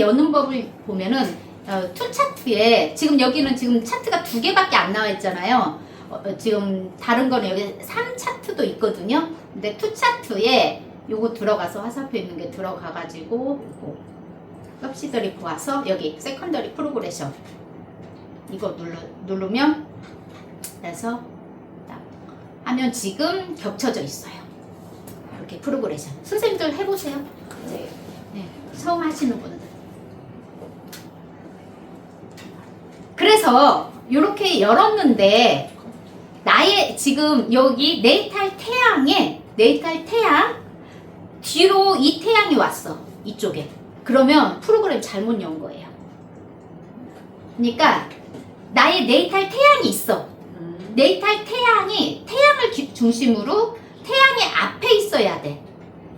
여는 법을 보면은 어, 투 차트에 지금 여기는 지금 차트가 두 개밖에 안 나와 있잖아요. 어, 어, 지금 다른 거는 여기 3 차트도 있거든요. 근데 투 차트에 요거 들어가서 화살표 있는 게 들어가 가지고 섭시들이 보아서 여기 세컨더리 프로그레션 이거 눌러, 누르면 그래서 딱 하면 지금 겹쳐져 있어요. 이렇게 프로그레션. 선생님들 해보세요. 네. 네, 처음 하시는 분들. 그래서 이렇게 열었는데 나의 지금 여기 네이탈 태양에 네이탈 태양 뒤로 이 태양이 왔어 이쪽에 그러면 프로그램 잘못 연 거예요. 그러니까 나의 네이탈 태양이 있어. 음. 네이탈 태양이 태양을 기- 중심으로 태양의 앞에 있어야 돼.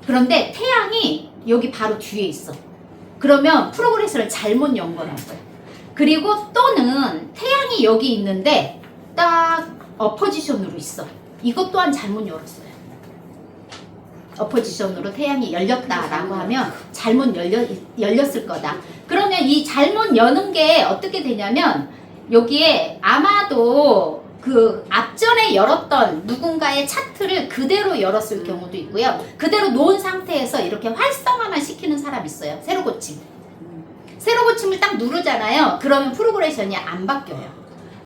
그런데 태양이 여기 바로 뒤에 있어. 그러면 프로그레서를 잘못 연 거란 거야. 그리고 또는 태양이 여기 있는데 딱 어포지션으로 있어. 이것 또한 잘못 열었어요. 어포지션으로 태양이 열렸다라고 하면 잘못 열려, 열렸을 거다. 그러면 이 잘못 여는 게 어떻게 되냐면 여기에 아마도 그 앞전에 열었던 누군가의 차트를 그대로 열었을 경우도 있고요. 그대로 놓은 상태에서 이렇게 활성화만 시키는 사람 있어요. 새로 고침. 새로 고침을 딱 누르잖아요. 그러면 프로그레션이 안 바뀌어요.